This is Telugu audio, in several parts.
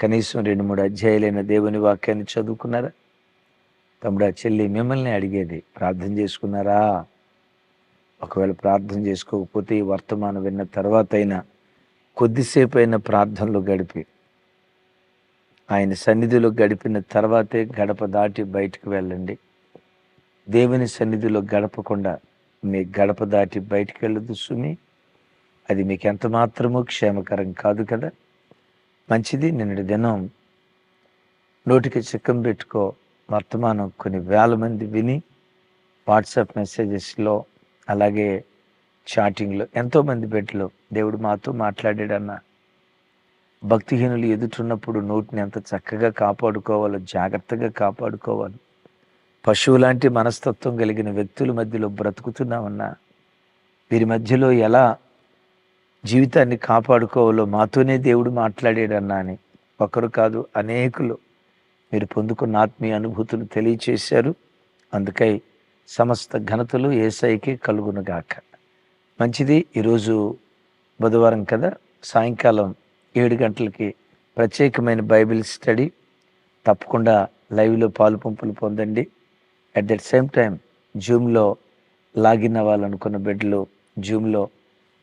కనీసం రెండు మూడు అధ్యాయులైన దేవుని వాక్యాన్ని చదువుకున్నారా? తమ్ముడా చెల్లి మిమ్మల్ని అడిగేది ప్రార్థన చేసుకున్నారా? ఒకవేళ ప్రార్థన చేసుకోకపోతే ఈ వర్తమానం విన్న తర్వాత అయినా కొద్దిసేపు అయిన ప్రార్థనలు గడిపి ఆయన సన్నిధిలో గడిపిన తర్వాతే గడప దాటి బయటకు వెళ్ళండి. దేవుని సన్నిధిలో గడపకుండా మీ గడప దాటి బయటికి వెళ్ళదు సుమి. అది మీకు ఎంత మాత్రమూ క్షేమకరం కాదు కదా? మంచిది. నిన్నటి దినం నోటికి చిక్కం పెట్టుకో వర్తమానం కొన్ని వేల మంది విని వాట్సాప్ మెసేజెస్లో అలాగే చాటింగ్లో ఎంతోమంది బిడ్డలు దేవుడు మాతో మాట్లాడాడన్న భక్తిహీనులు ఎదుటున్నప్పుడు నోటిని ఎంత చక్కగా కాపాడుకోవాలో జాగ్రత్తగా కాపాడుకోవాలి. పశువు లాంటి మనస్తత్వం కలిగిన వ్యక్తుల మధ్యలో బ్రతుకుతున్నామన్నా వీరి మధ్యలో ఎలా జీవితాన్ని కాపాడుకోవాలో మాతోనే దేవుడు మాట్లాడాడన్నా అని ఒకరు కాదు అనేకులు మీరు పొందుకున్న ఆత్మీయ అనుభూతులు తెలియచేశారు. అందుకై సమస్త ఘనతలు ఏసైకి కలుగునుగాక. మంచిది ఈరోజు బుధవారం కదా? సాయంకాలం ఏడు గంటలకి ప్రత్యేకమైన బైబిల్ స్టడీ. తప్పకుండా లైవ్లో పాలు పంపులు పొందండి. అట్ దట్ సేమ్ టైం జూమ్లో లాగిన్ అవ్వాలనుకున్న బిడ్డలు జూమ్లో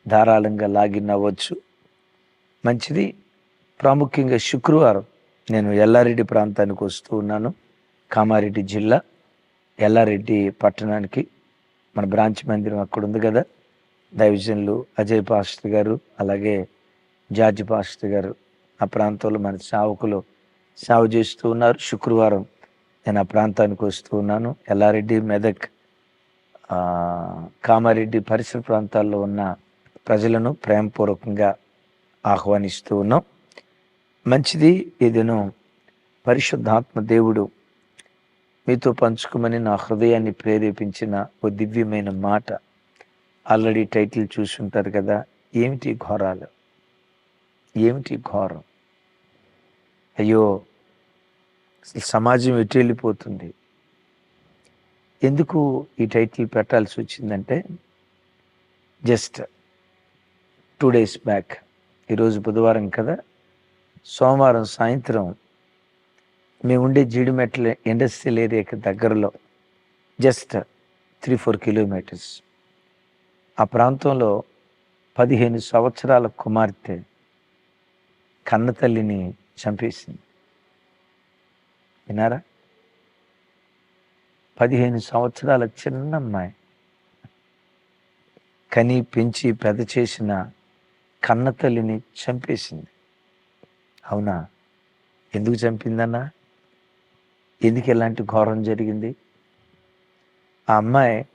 ధారాళంగా లాగిన్ అవ్వచ్చు. మంచిది. ప్రాముఖ్యంగా శుక్రవారం నేను ఎల్లారెడ్డి ప్రాంతానికి వస్తూ ఉన్నాను. కామారెడ్డి జిల్లా ఎల్లారెడ్డి పట్టణానికి. మన బ్రాంచ్ మందిరం అక్కడ ఉంది కదా. దైవజనులు అజయ్ పాస్టర్ గారు అలాగే జార్జ్ పాస్టర్ గారు ఆ ప్రాంతంలో మన సేవకులు సేవ చేస్తూ ఉన్నారు. శుక్రవారం నేను ఆ ప్రాంతానికి వస్తూ ఉన్నాను. ఎల్లారెడ్డి మెదక్ కామారెడ్డి పరిసర ప్రాంతాల్లో ఉన్న ప్రజలను ప్రేమపూర్వకంగా ఆహ్వానిస్తూ ఉన్నాం. మంచిది ఏదైనా పరిశుద్ధాత్మ దేవుడు మీతో పంచుకోమని నా హృదయాన్ని ప్రేరేపించిన ఓ దివ్యమైన మాట. ఆల్రెడీ టైటిల్ చూసి ఉంటారు కదా ఏమిటి ఘోరాలు? ఏమిటి ఘోరం? అయ్యో సమాజం ఎటు వెళ్ళిపోతుంది? ఎందుకు ఈ టైటిల్ పెట్టాల్సి వచ్చిందంటే జస్ట్ టూ డేస్ బ్యాక్ ఈరోజు బుధవారం కదా సోమవారం సాయంత్రం మేము ఉండే జీడిమెట్ల ఇండస్ట్రియల్ ఏరియాకి దగ్గరలో జస్ట్ త్రీ ఫోర్ కిలోమీటర్స్. ఆ ప్రాంతంలో పదిహేను సంవత్సరాల కుమార్తె కన్నతల్లిని చంపేసింది. విన్నారా? పదిహేను సంవత్సరాల చిన్న అమ్మాయి కని పెంచి పెద్ద చేసిన కన్న తల్లిని చంపేసింది. అవునా? ఎందుకు చంపిందన్నా? ఎందుకు ఎలాంటి ఘోరం జరిగింది? ఆ అమ్మాయి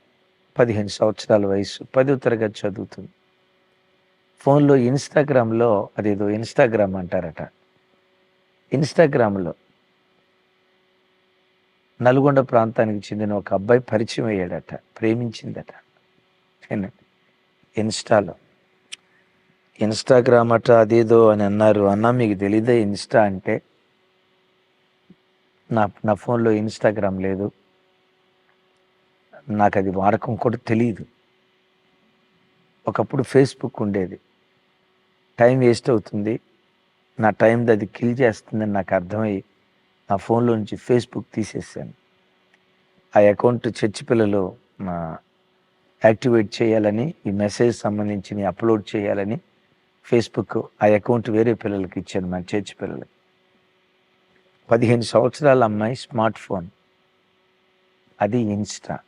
పదిహేను సంవత్సరాల వయసు పదో తరగతి చదువుతుంది. ఫోన్లో ఇన్స్టాగ్రామ్లో అదేదో ఇన్స్టాగ్రామ్ అంటారట. ఇన్స్టాగ్రామ్లో నల్గొండ ప్రాంతానికి చెందిన ఒక అబ్బాయి పరిచయం అయ్యాడట ప్రేమించిందట. ఇన్స్టాలో ఇన్స్టాగ్రామ్ అట అదేదో అని అన్నారు. అన్న మీకు తెలియదే ఇన్స్టా అంటే? నా నా ఫోన్లో ఇన్స్టాగ్రామ్ లేదు. నాకు అది వాడకం కూడా తెలియదు ఒకప్పుడు ఫేస్బుక్ ఉండేది. టైం వేస్ట్ అవుతుంది. నా టైం అది కిల్ చేస్తుందని నాకు అర్థమయ్యి నా ఫోన్లో నుంచి ఫేస్బుక్ తీసేసాను ఆ అకౌంట్ చర్చి పిల్లలు యాక్టివేట్ చేయాలని ఈ మెసేజ్ సంబంధించి అప్లోడ్ చేయాలని ఫేస్బుక్ ఆ అకౌంట్ వేరే పిల్లలకి ఇచ్చాను మా చర్చి పిల్లలకి. పదిహేను సంవత్సరాల అమ్మాయి స్మార్ట్ ఫోన్. అది ఇన్స్టా.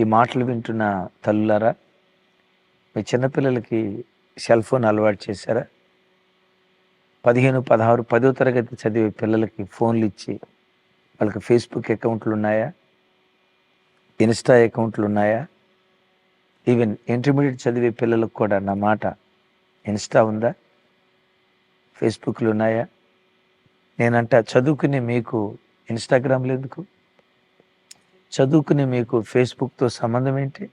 ఈ మాటలు వింటున్న తల్లులారా మీ చిన్నపిల్లలకి సెల్ ఫోన్ అలవాటు చేశారా? పదిహేను పదహారు పదో తరగతి చదివే పిల్లలకి ఫోన్లు ఇచ్చి వాళ్ళకి ఫేస్బుక్ అకౌంట్లు ఉన్నాయా? ఇన్స్టా అకౌంట్లు ఉన్నాయా? ఈవెన్ ఇంటర్మీడియట్ చదివే పిల్లలకు కూడా నా మాట ఇన్స్టా ఉందా? ఫేస్బుక్లు ఉన్నాయా నేనంట చదువుకునే మీకు ఇన్స్టాగ్రామ్లు ఎందుకు? చదువుకునే మీకు ఫేస్బుక్తో సంబంధం ఏంటి?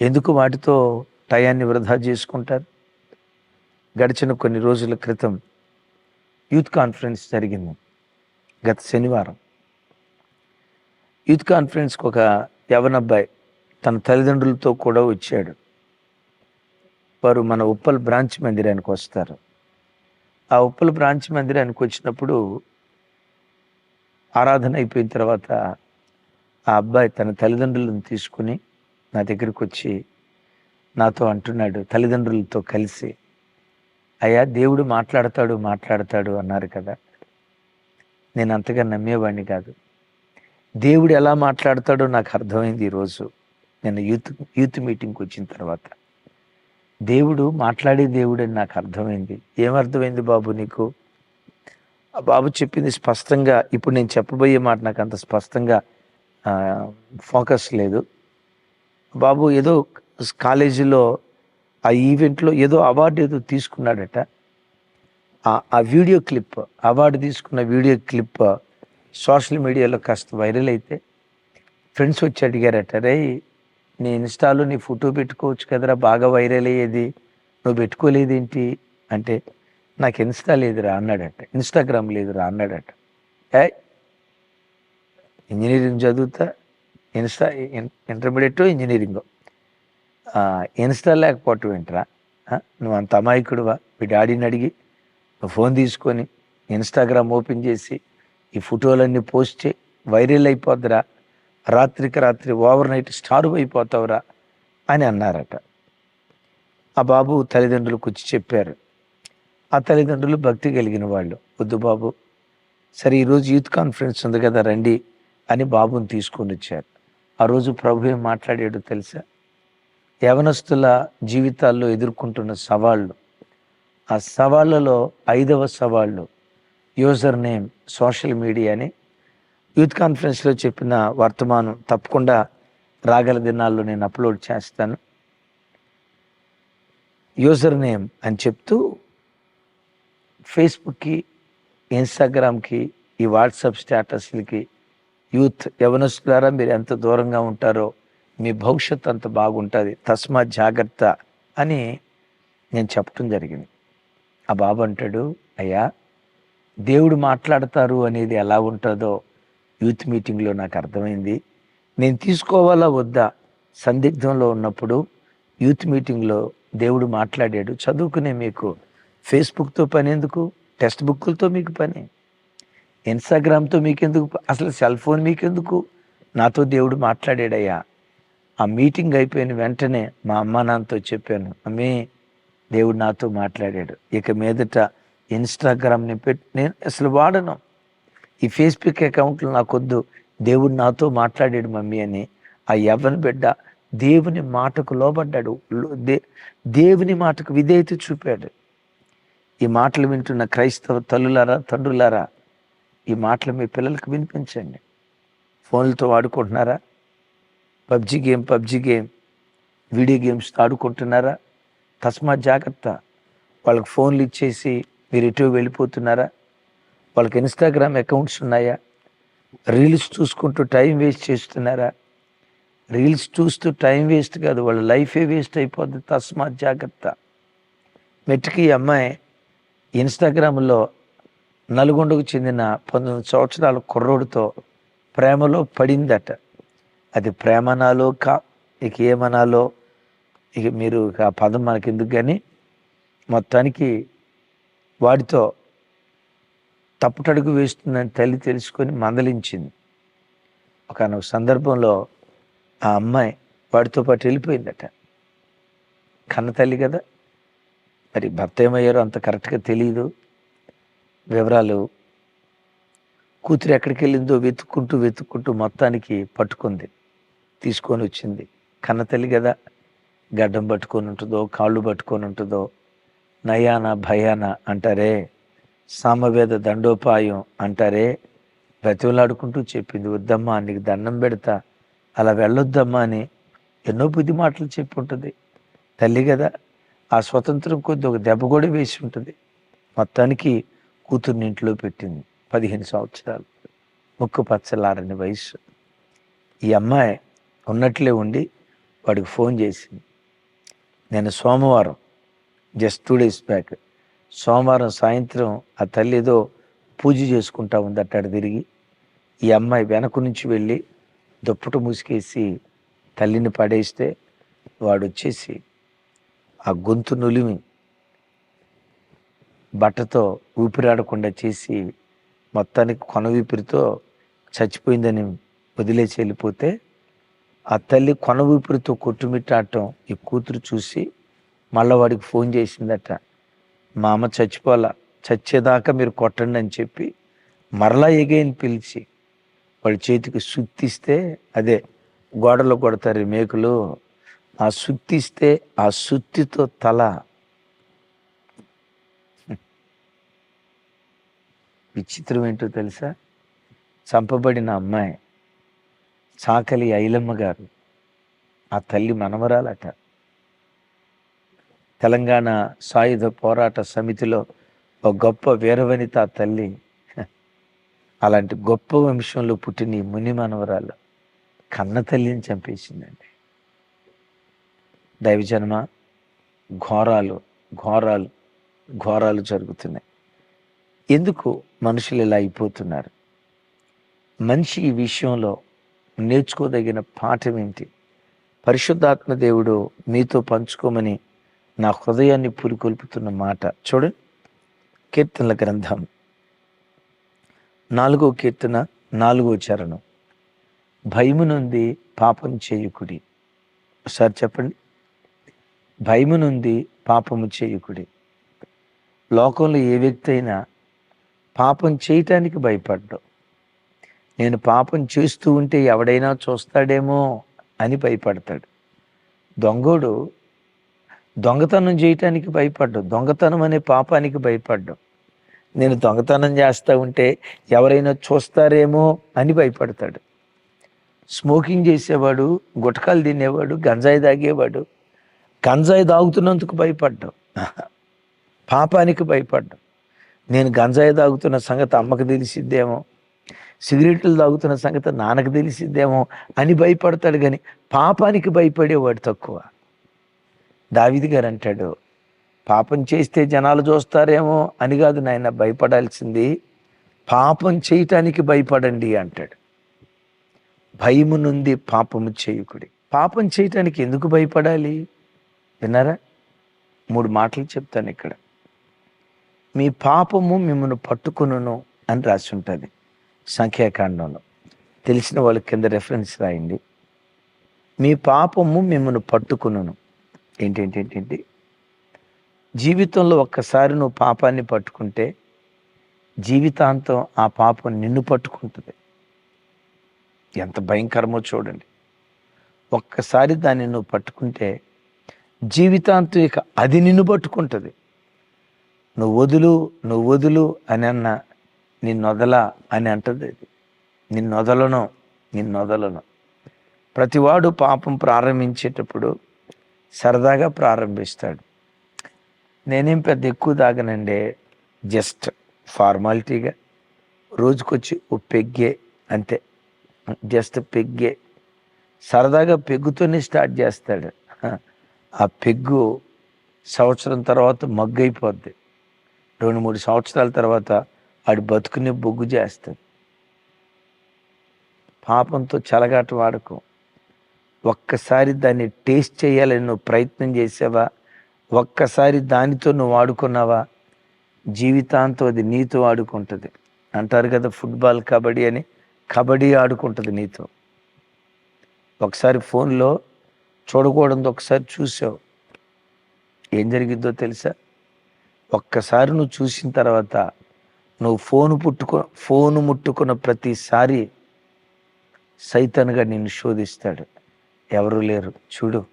ఎందుకు వాటితో టయాన్ని వృధా చేసుకుంటారు? గడిచిన కొన్ని రోజుల క్రితం యూత్ కాన్ఫరెన్స్ జరిగింది గత శనివారం. యూత్ కాన్ఫరెన్స్కి ఒక యవనబ్బాయి తన తల్లిదండ్రులతో కూడా వచ్చాడు. వారు మన ఉప్పల్ బ్రాంచ్ మందిరానికి వస్తారు. ఆ ఉప్పల్ బ్రాంచ్ మందిరానికి వచ్చినప్పుడు ఆరాధన అయిపోయిన తర్వాత ఆ అబ్బాయి తన తల్లిదండ్రులను తీసుకుని నా దగ్గరికి వచ్చి నాతో అంటున్నాడు తల్లిదండ్రులతో కలిసి అయ్యా దేవుడు మాట్లాడతాడు మాట్లాడతాడు అన్నారు కదా. నేను అంతగా నమ్మేవాడిని కాదు. దేవుడు ఎలా మాట్లాడతాడో నాకు అర్థమైంది ఈరోజు. నేను యూత్ యూత్ మీటింగ్కి వచ్చిన తర్వాత. దేవుడు మాట్లాడే దేవుడు అని నాకు అర్థమైంది. ఏమర్థమైంది బాబు నీకు? ఆ బాబు చెప్పింది స్పష్టంగా ఇప్పుడు నేను చెప్పబోయే మాట నాకు అంత స్పష్టంగా ఫోకస్ లేదు. బాబు ఏదో కాలేజీలో ఆ ఈవెంట్లో ఏదో అవార్డు ఏదో తీసుకున్నాడట. ఆ- ఆ వీడియో క్లిప్ అవార్డు తీసుకున్న వీడియో క్లిప్ సోషల్ మీడియాలో కాస్త వైరల్ అయితే ఫ్రెండ్స్ వచ్చి అడిగారట రే నీ ఇన్స్టాలో నీ ఫోటో పెట్టుకోవచ్చు కదరా బాగా వైరల్ అయ్యేది. నువ్వు పెట్టుకోలేదేంటి? అంటే నాకు ఇన్స్టా లేదురా అన్నాడట. ఇన్స్టాగ్రామ్ లేదురా అన్నాడట. ఏ ఇంజనీరింగ్ చదువుతా ఇన్స్టా ఇంటర్మీడియట్ ఇంజనీరింగ్. ఇన్స్టా లేకపోవటం ఏంట్రా? నువ్వు అంత అమాయకుడువా? మీ డాడీని అడిగి నువ్వు ఫోన్ తీసుకొని ఇన్స్టాగ్రామ్ ఓపెన్ చేసి ఈ ఫోటోలన్నీ పోస్ట్ చేయి. వైరల్ అయిపోద్దిరా. రాత్రికి రాత్రి ఓవర్ నైట్ స్టారు అయిపోతావురా అని అన్నారట. ఆ బాబు తల్లిదండ్రులకు వచ్చి చెప్పారు. ఆ తల్లిదండ్రులు భక్తి కలిగిన వాళ్ళు. వద్దు బాబు సరే ఈరోజు యూత్ కాన్ఫరెన్స్ ఉంది కదా రండి అని బాబుని తీసుకొని వచ్చారు. ఆ రోజు ప్రభు ఏం మాట్లాడాడు తెలుసా? యవనస్తుల జీవితాల్లో ఎదుర్కొంటున్న సవాళ్ళు. ఆ సవాళ్ళలో ఐదవ సవాళ్ళు యూజర్ నేమ్ సోషల్ మీడియా అని యూత్ కాన్ఫరెన్స్లో చెప్పిన వర్తమానం తప్పకుండా రాగల దినాల్లో నేను అప్లోడ్ చేస్తాను. యూజర్ నేమ్ అని చెప్తూ ఫేస్బుక్కి ఇన్స్టాగ్రామ్కి ఈ వాట్సాప్ స్టేటస్లకి యూత్ యవనస్తులారా మీరు ఎంత దూరంగా ఉంటారో మీ భవిష్యత్తు అంత బాగుంటుంది తస్మా జాగ్రత్త అని నేను చెప్పడం జరిగింది. ఆ బాబు అంటాడు అయ్యా దేవుడు మాట్లాడతారు అనేది ఎలా ఉంటుందో యూత్ మీటింగ్లో నాకు అర్థమైంది నేను తీసుకోవాలా వద్దా? సందిగ్ధంలో ఉన్నప్పుడు యూత్ మీటింగ్లో దేవుడు మాట్లాడాడు. చదువుకునే మీకు ఫేస్బుక్తో పని ఎందుకు? టెక్స్ట్ బుక్లతో మీకు పని. ఇన్స్టాగ్రామ్తో మీకెందుకు? అసలు సెల్ ఫోన్ మీకెందుకు? నాతో దేవుడు మాట్లాడాడయ్యా. ఆ మీటింగ్ అయిపోయిన వెంటనే మా అమ్మ నాన్నతో చెప్పాను అమ్మే దేవుడు నాతో మాట్లాడాడు. ఇక మీదట ఇన్స్టాగ్రామ్ని పెట్టి నేను అసలు వాడను. ఈ ఫేస్బుక్ అకౌంట్లు నాకొద్దు. దేవుడు నాతో మాట్లాడాడు మమ్మీ అని. ఆ యవ్వన బిడ్డ దేవుని మాటకు లోబడ్డాడు. దే దేవుని మాటకు విధేయత చూపాడు. ఈ మాటలు వింటున్న క్రైస్తవ తల్లులారా తండ్రులారా ఈ మాటలు మీ పిల్లలకు వినిపించండి. ఫోన్లతో ఆడుకుంటున్నారా? PUBG game PUBG game. Video games ఆడుకుంటున్నారా? తస్మాత్ జాగ్రత్త. వాళ్ళకి ఫోన్లు ఇచ్చేసి మీరు ఎటు వెళ్ళిపోతున్నారా? వాళ్ళకి ఇన్స్టాగ్రామ్ అకౌంట్స్ ఉన్నాయా? రీల్స్ చూసుకుంటూ టైం వేస్ట్ చేస్తున్నారా? రీల్స్ చూస్తూ టైం వేస్ట్ కాదు వాళ్ళ లైఫే వేస్ట్ అయిపోద్ది. తస్మాత్ జాగ్రత్త. మెట్టుకి ఈ అమ్మాయి ఇన్స్టాగ్రామ్లో నల్గొండకు చెందిన పంతొమ్మిది సంవత్సరాల కుర్రోడితో ప్రేమలో పడిందట. అది ప్రేమనాలో కా ఇక ఏమనాలో ఇక మీరు ఆ పదం మనకి ఎందుకు కానీ మొత్తానికి వాడితో తప్పుటడుగు వేస్తుందని తల్లి తెలుసుకొని మందలించింది. ఒక సందర్భంలో ఆ అమ్మాయి వాడితో పాటు వెళ్ళిపోయిందట. కన్న తల్లి కదా. మరి భర్త ఏమయ్యారో అంత కరెక్ట్గా తెలియదు వివరాలు కూతురు ఎక్కడికి వెళ్ళిందో వెతుక్కుంటూ వెతుక్కుంటూ మొత్తానికి పట్టుకుంది. తీసుకొని వచ్చింది. కన్న తల్లి కదా. గడ్డం పట్టుకొని ఉంటుందో కాళ్ళు పట్టుకొని ఉంటుందో నయాన భయాన అంటారే. సామవేద దండోపాయం అంటారే. బ్రతిమలాడుకుంటూ చెప్పింది వద్దమ్మా నీకు దండం పెడతా. అలా వెళ్ళొద్దమ్మా అని ఎన్నో బుద్ధి మాటలు చెప్పి ఉంటుంది తల్లి కదా ఆ స్వతంత్రం కొద్ది ఒక దెబ్బ కూడా వేసి ఉంటుంది. మొత్తానికి కూతుర్ని ఇంట్లో పెట్టింది పదిహేను సంవత్సరాలు. ముక్కు పచ్చలారని వయసు ఈ అమ్మాయి ఉన్నట్లే ఉండి వాడికి ఫోన్ చేసింది. నేను సోమవారం జస్ట్ టూ డేస్ బ్యాక్ సోమవారం సాయంత్రం ఆ తల్లి ఏదో పూజ చేసుకుంటా ఉంది అట్టాడు తిరిగి. ఈ అమ్మాయి వెనక నుంచి వెళ్ళి దుప్పట మూసుకేసి తల్లిని పడేస్తే వాడు వచ్చేసి ఆ గొంతు నులిమి బట్టతో ఊపిరాడకుండా చేసి మొత్తానికి కొన ఊపిరితో చచ్చిపోయిందని వదిలేసి వెళ్ళిపోతే ఆ తల్లి కొన ఊపిరితో కొట్టుమిట్టాడటం ఈ కూతురు చూసి మళ్ళీ వాడికి ఫోన్ చేసిందట. మా అమ్మ చచ్చిపోలా చచ్చేదాకా మీరు కొట్టండి అని చెప్పి మరలా ఎగైన్ పిలిచి వాళ్ళ చేతికి సుత్తిస్తే అదే గోడలో కొడతారు మేకులు ఆ సుత్తిస్తే ఆ సుత్తితో తల. విచిత్రం ఏంటో తెలుసా? చంపబడిన అమ్మాయి చాకలి ఐలమ్మ గారు ఆ తల్లి మనవరాలట. తెలంగాణ సాయుధ పోరాట సమితిలో ఒక గొప్ప వీరవనిత తల్లి. అలాంటి గొప్ప వంశంలో పుట్టిన ఈ ముని మనవరాలు కన్న తల్లిని చంపేసిందండి. దైవజన్మ ఘోరాలు ఘోరాలు ఘోరాలు జరుగుతున్నాయి. ఎందుకు మనుషులు ఇలా అయిపోతున్నారు? మనిషి ఈ విషయంలో నేర్చుకోదగిన పాఠం ఏంటి? పరిశుద్ధాత్మ దేవుడు మీతో పంచుకోమని నా హృదయాన్ని పురికొల్పుతున్న మాట. చూడండి కీర్తనల గ్రంథం. నాలుగో కీర్తన నాలుగో చరణం. భయము నుండి పాపం చేయుకుడి. ఒకసారి చెప్పండి. భయము నుండి పాపము చేయుకుడి. లోకంలో ఏ వ్యక్తి అయినా పాపం చేయటానికి భయపడ్డావు నేను పాపం చేస్తూ ఉంటే ఎవడైనా చూస్తాడేమో అని భయపడతాడు. దొంగోడు దొంగతనం చేయటానికి భయపడ్డం దొంగతనం అనే పాపానికి భయపడ్డం. నేను దొంగతనం చేస్తూ ఉంటే ఎవరైనా చూస్తారేమో అని భయపడతాడు. స్మోకింగ్ చేసేవాడు గుటకాలు తినేవాడు గంజాయి తాగేవాడు గంజాయి తాగుతున్నందుకు భయపడ్డం. పాపానికి భయపడ్డం. నేను గంజాయి తాగుతున్న సంగతి అమ్మకు తెలిసిద్దేమో సిగరెట్లు తాగుతున్న సంగతి నాన్నకు తెలిసిద్దేమో అని భయపడతాడు కానీ పాపానికి భయపడేవాడు తక్కువ. దావిది గారు అంటాడు పాపం చేస్తే జనాలు చూస్తారేమో అని కాదు నాయన భయపడాల్సింది పాపం చేయటానికి భయపడండి అంటాడు. భయము నుండి పాపము చేయుకుడి. పాపం చేయటానికి ఎందుకు భయపడాలి? విన్నారా? మూడు మాటలు చెప్తాను ఇక్కడ. మీ పాపము మిమ్మల్ని పట్టుకును అని రాసి ఉంటుంది సంఖ్యాకాండంలో. తెలిసిన వాళ్ళ కింద రెఫరెన్స్ రాయండి. మీ పాపము మిమ్మల్ని పట్టుకును ఏంటేంటేంటి జీవితంలో ఒక్కసారి నువ్వు పాపాన్ని పట్టుకుంటే జీవితాంతం ఆ పాపం నిన్ను పట్టుకుంటుంది. ఎంత భయంకరమో చూడండి. ఒక్కసారి దాన్ని నువ్వు పట్టుకుంటే జీవితాంతం ఇక అది నిన్ను పట్టుకుంటుంది. నువ్వు వదులు నువ్వు వదులు అని అన్న నిన్నొదల అని అంటది అది. నిన్నొదలను నిన్నొదలను ప్రతివాడు పాపం ప్రారంభించేటప్పుడు సరదాగా ప్రారంభిస్తాడు. నేనేం పెద్ద ఎక్కువ తాగనండి జస్ట్ ఫార్మాలిటీగా. రోజుకొచ్చి ఓ పెగ్గే అంతే. జస్ట్ పెగ్గే. సరదాగా పెగ్గుతోనే స్టార్ట్ చేస్తాడు. ఆ పెగ్గు సంవత్సరం తర్వాత మగ్గు అయిపోద్ది రెండు మూడు సంవత్సరాల తర్వాత ఆడి బతుకుని బొగ్గు చేస్తాడు. పాపంతో చలగాట వాడకు. ఒక్కసారి దాన్ని టేస్ట్ చేయాలని నువ్వు ప్రయత్నం చేసావా? ఒక్కసారి దానితో నువ్వు ఆడుకున్నావా? జీవితాంతం అది నీతో ఆడుకుంటుంది. అంటారు కదా ఫుట్బాల్ కబడ్డీ అని. కబడ్డీ ఆడుకుంటుంది నీతో. ఒకసారి ఫోన్లో చూడకూడదు ఒకసారి చూసావు. ఏం జరిగిద్దో తెలుసా? ఒక్కసారి నువ్వు చూసిన తర్వాత నువ్వు ఫోను పుట్టుకు ఫోను ముట్టుకున్న ప్రతిసారి సైతన్గా నిన్ను శోధిస్తాడు. ఎవరూ లేరు. చూడు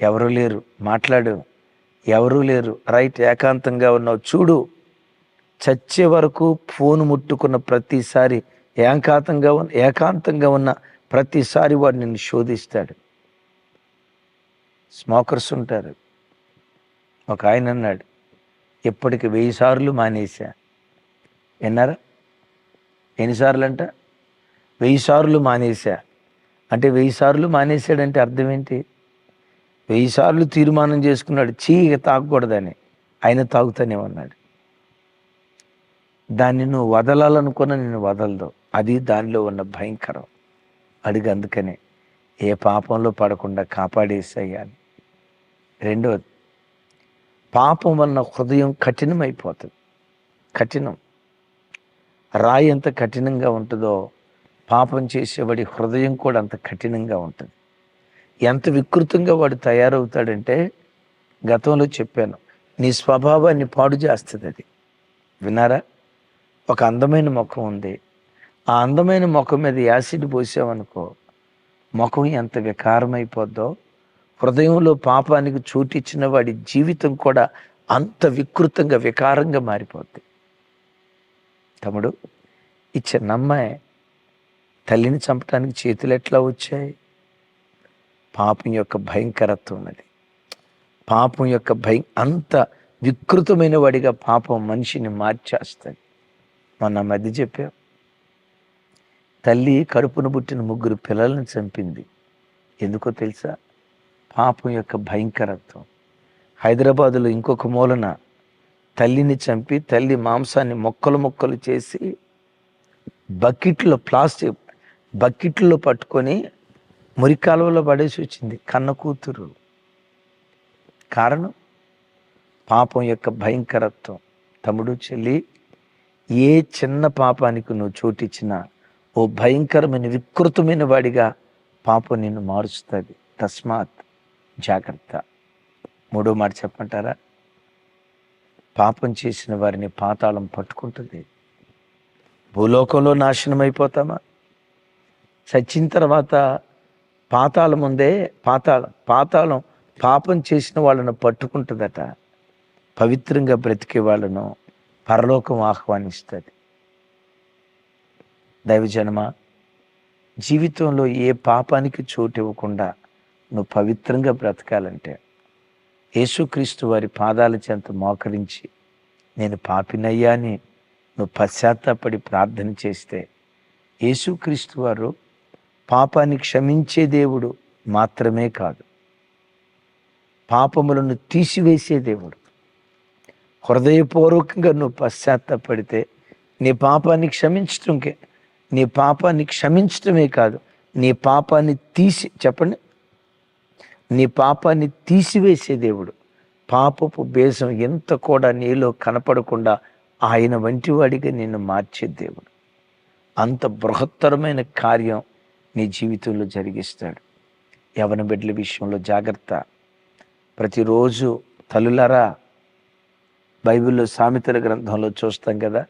ఎవరూ లేరు. మాట్లాడు. ఎవరూ లేరు. రైట్ ఏకాంతంగా ఉన్నావు. చూడు చచ్చే వరకు ఫోన్ ముట్టుకున్న ప్రతిసారి ఏకాంతంగా ఉన్న ఏకాంతంగా ఉన్న ప్రతిసారి వాడు నిన్ను శోధిస్తాడు. స్మోకర్స్ ఉంటారు. ఒక ఆయన అన్నాడు ఇప్పటికి వెయ్యి సార్లు మానేశా. విన్నారా? ఎన్నిసార్లు అంట వెయ్యి సార్లు మానేశా. అంటే వెయ్యి సార్లు మానేశాడంటే అర్థం ఏంటి వెయ్యి సార్లు తీర్మానం చేసుకున్నాడు చీ తాగకూడదని. ఆయన తాగుతూనే ఉన్నాడు. దాన్ని నువ్వు వదలాలనుకున్న నేను వదలదు. అది దానిలో ఉన్న భయంకరం. అడిగి అందుకనే ఏ పాపంలో పడకుండా కాపాడేసేయాలి రెండవది పాపం వలన హృదయం కఠినమైపోతుంది. కఠినం. రాయి ఎంత కఠినంగా ఉంటుందో పాపం చేసేవాడి హృదయం కూడా అంత కఠినంగా ఉంటుంది. ఎంత వికృతంగా వాడు తయారవుతాడంటే గతంలో చెప్పాను నీ స్వభావాన్ని పాడు చేస్తుంది అది. విన్నారా? ఒక అందమైన ముఖం ఉంది. ఆ అందమైన ముఖం మీద యాసిడ్ పోసావనుకో ముఖం ఎంత వికారమైపోద్దో హృదయంలో పాపానికి చోటిచ్చిన వాడి జీవితం కూడా అంత వికృతంగా వికారంగా మారిపోద్ది. తమ్ముడు ఈ చిన్న అమ్మాయి తల్లిని చంపడానికి చేతులు ఎట్లా వచ్చాయి? పాపం యొక్క భయంకరత్వం అది పాపం యొక్క భయం అంత వికృతమైన వాడిగా పాపం మనిషిని మార్చేస్తుంది. మొన్న మధ్య చెప్పాం. తల్లి కడుపును పుట్టిన ముగ్గురు పిల్లల్ని చంపింది. ఎందుకో తెలుసా? పాపం యొక్క భయంకరత్వం. హైదరాబాదులో ఇంకొక మూలన తల్లిని చంపి తల్లి మాంసాన్ని మొక్కలు మొక్కలు చేసి బకెట్లో ప్లాస్టిక్ బకెట్లో పట్టుకొని మురికాలువలో పడేసి వచ్చింది కన్న కూతురు. కారణం? పాపం యొక్క భయంకరత్వం. తమ్ముడు చెల్లి ఏ చిన్న పాపానికి నువ్వు చోటిచ్చినా ఓ భయంకరమైన వికృతమైన వాడిగా పాపం నిన్ను మారుస్తుంది. తస్మాత్ జాగ్రత్త. మూడో మాట చెప్పంటారా పాపం చేసిన వారిని పాతాళం పట్టుకుంటుంది. భూలోకంలో నాశనం అయిపోతామా చచ్చిన తర్వాత పాతాళం ఉందే పాతాళం పాతాళం పాపం చేసిన వాళ్ళను పట్టుకుంటుందట. పవిత్రంగా బ్రతికే వాళ్ళను పరలోకం ఆహ్వానిస్తుంది. దైవజనమ జీవితంలో ఏ పాపానికి చోటు ఇవ్వకుండా నువ్వు పవిత్రంగా బ్రతకాలంటే యేసుక్రీస్తు వారి పాదాల చెంత మోకరించి నేను పాపినయ్యా అని నువ్వు పశ్చాత్తాపడి ప్రార్థన చేస్తే యేసుక్రీస్తు వారు పాపాన్ని క్షమించే దేవుడు మాత్రమే కాదు. పాపములను తీసివేసే దేవుడు. హృదయపూర్వకంగా నువ్వు పశ్చాత్తపడితే నీ పాపాన్ని క్షమించటంకే నీ పాపాన్ని క్షమించటమే కాదు నీ పాపాన్ని తీసి చెప్పండి. నీ పాపాన్ని తీసివేసే దేవుడు. పాపపు బేసం ఎంత కూడా నీలో కనపడకుండా ఆయన వంటివాడిగా నిన్ను మార్చే దేవుడు. అంత బృహత్తరమైన కార్యం నీ జీవితంలో జరిగిస్తాడు. యవన బిడ్డల విషయంలో జాగ్రత్త. ప్రతిరోజు తలులరా బైబిల్లో సామెతల గ్రంథంలో చూస్తాం కదా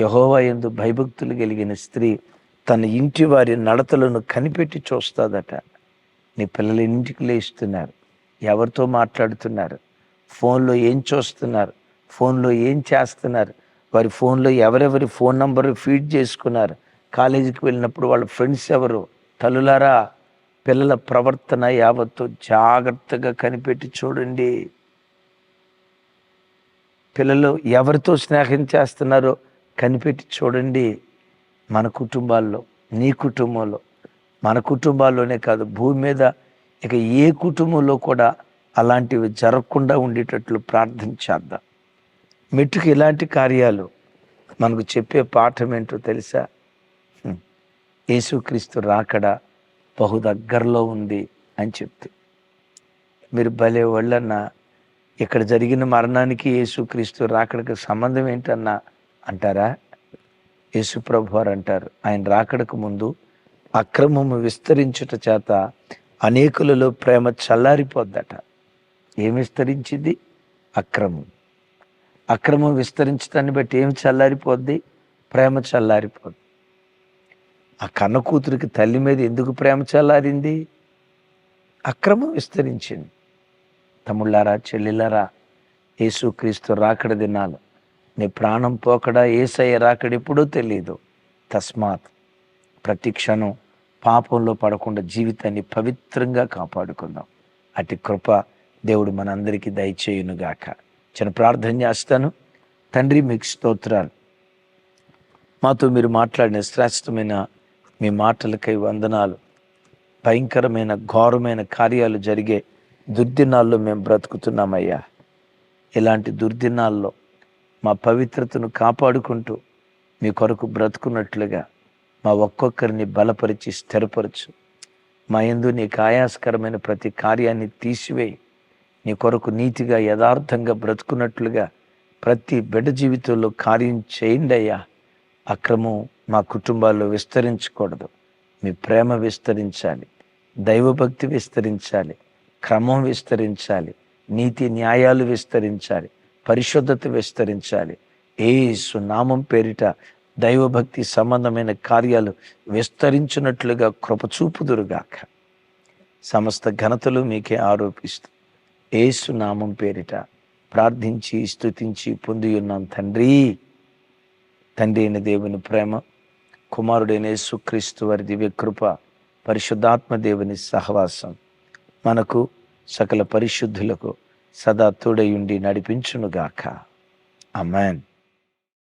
యహోవా ఎందు భయభక్తులు కలిగిన స్త్రీ తన ఇంటి వారి నడతలను కనిపెట్టి చూస్తుందట. నీ పిల్లలు ఇంటికి లేస్తున్నారు ఎవరితో మాట్లాడుతున్నారు ఫోన్లో ఏం చూస్తున్నారు ఫోన్లో ఏం చేస్తున్నారు వారి ఫోన్లో ఎవరెవరి ఫోన్ నంబర్ ఫీడ్ చేసుకున్నారు కాలేజీకి వెళ్ళినప్పుడు వాళ్ళ ఫ్రెండ్స్ ఎవరు? తల్లులారా పిల్లల ప్రవర్తన యావత్తు జాగ్రత్తగా కనిపెట్టి చూడండి. పిల్లలు ఎవరితో స్నేహం చేస్తున్నారో కనిపెట్టి చూడండి. మన కుటుంబాల్లో నీ కుటుంబంలో మన కుటుంబాల్లోనే కాదు భూమి మీద ఇక ఏ కుటుంబంలో కూడా అలాంటివి జరగకుండా ఉండేటట్లు ప్రార్థన చేద్దాం. మెట్టుకు ఇలాంటి కార్యాలు మనకు చెప్పే పాఠం ఏంటో తెలుసా? యేసుక్రీస్తు రాకడ బహు దగ్గరలో ఉంది అని చెప్తూ. మీరు భలే వాళ్ళన్నా ఇక్కడ జరిగిన మరణానికి యేసుక్రీస్తు రాకడకు సంబంధం ఏంటన్నా అంటారా? యేసు ప్రభు వారు అంటారు ఆయన రాకడకు ముందు అక్రమము విస్తరించుట చేత అనేకులలో ప్రేమ చల్లారిపోద్దట. ఏమి విస్తరించింది? అక్రమం. అక్రమం విస్తరించడాన్ని బట్టి ఏమి చల్లారిపోద్ది? ప్రేమ చల్లారిపోద్ది. ఆ కన్న కూతురికి తల్లి మీద ఎందుకు ప్రేమ చల్లారింది? అక్రమం విస్తరించింది. తమ్ముళ్ళారా చెల్లెళ్ళారా యేసుక్రీస్తు రాకడ దినాలు. నీ ప్రాణం పోకడా ఏసయ్య రాకడెప్పుడో తెలియదు తస్మాత్ ప్రతి క్షణం పాపంలో పడకుండా జీవితాన్ని పవిత్రంగా కాపాడుకుందాం. అటు కృప దేవుడు మనందరికీ దయచేయునుగాక. చిన్న ప్రార్థన చేస్తాను. తండ్రి మీకు స్తోత్రాలు. మాతో మీరు మాట్లాడిన శ్రేష్టమైన మీ మాటలకై వందనాలు. భయంకరమైన ఘోరమైన కార్యాలు జరిగే దుర్దినాల్లో మేము బ్రతుకుతున్నామయ్యా. ఇలాంటి దుర్దినాల్లో మా పవిత్రతను కాపాడుకుంటూ మీ కొరకు బ్రతుకున్నట్లుగా మా ఒక్కొక్కరిని బలపరిచి స్థిరపరచు. మా యందు నీకు ఆయాసకరమైన ప్రతి కార్యాన్ని తీసివేయి. నీ కొరకు నీతిగా యథార్థంగా బ్రతుకున్నట్లుగా ప్రతి బిడ్డ జీవితంలో కార్యం చేయండి అయ్యా. అక్రమం మా కుటుంబాల్లో విస్తరించకూడదు. మీ ప్రేమ విస్తరించాలి. దైవభక్తి విస్తరించాలి. క్రమం విస్తరించాలి. నీతి న్యాయాలు విస్తరించాలి. పరిశుద్ధత విస్తరించాలి. ఏసు నామం పేరిట దైవభక్తి సంబంధమైన కార్యాలు విస్తరించినట్లుగా కృపచూపుదురుగాక. సమస్త ఘనతలు మీకే ఆరోపిస్తూ ఏసు నామం పేరిట ప్రార్థించి స్థుతించి పొంది ఉన్నాం తండ్రి. తండ్రి అయిన దేవుని ప్రేమ కుమారుడైన యేసుక్రీస్తు వారి దివ్య కృప పరిశుద్ధాత్మ దేవుని సహవాసం మనకు సకల పరిశుద్ధులకు సదా తోడయుండి నడిపించునుగాక. అమెన్